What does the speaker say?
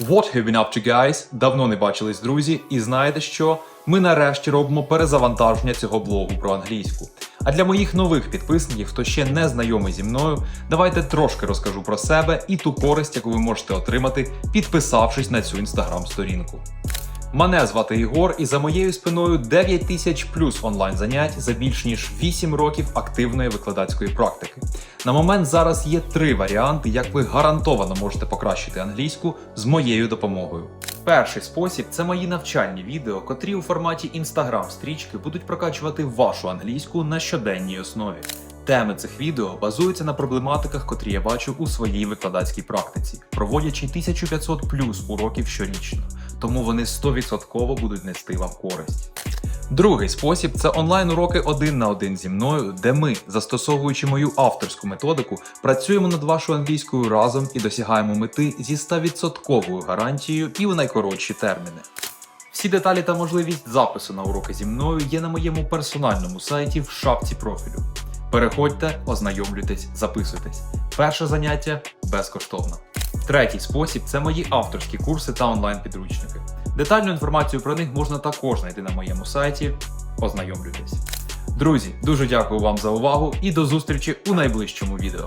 What have been up to guys? Давно не бачились, друзі, і знаєте що? Ми нарешті робимо перезавантаження цього блогу про англійську. А для моїх нових підписників, хто ще не знайомий зі мною, давайте трошки розкажу про себе і ту користь, яку ви можете отримати, підписавшись на цю інстаграм-сторінку. Мене звати Ігор, і за моєю спиною 9 тисяч плюс онлайн занять за більш ніж 8 років активної викладацької практики. На момент зараз є три варіанти, як ви гарантовано можете покращити англійську з моєю допомогою. Перший спосіб це мої навчальні відео, котрі у форматі інстаграм стрічки будуть прокачувати вашу англійську на щоденній основі. Теми цих відео базуються на проблематиках, котрі я бачу у своїй викладацькій практиці, проводячи 1500 плюс уроків щорічно, тому вони 100% будуть нести вам користь. Другий спосіб це онлайн-уроки один на один зі мною, де ми, застосовуючи мою авторську методику, працюємо над вашою англійською разом і досягаємо мети зі 100% гарантією і у найкоротші терміни. Всі деталі та можливість запису на уроки зі мною є на моєму персональному сайті в шапці профілю. Переходьте, ознайомлюйтесь, записуйтесь. Перше заняття безкоштовно. Третій спосіб це мої авторські курси та онлайн-підручники. Детальну інформацію про них можна також знайти на моєму сайті. Ознайомлюйтесь. Друзі, дуже дякую вам за увагу і до зустрічі у найближчому відео.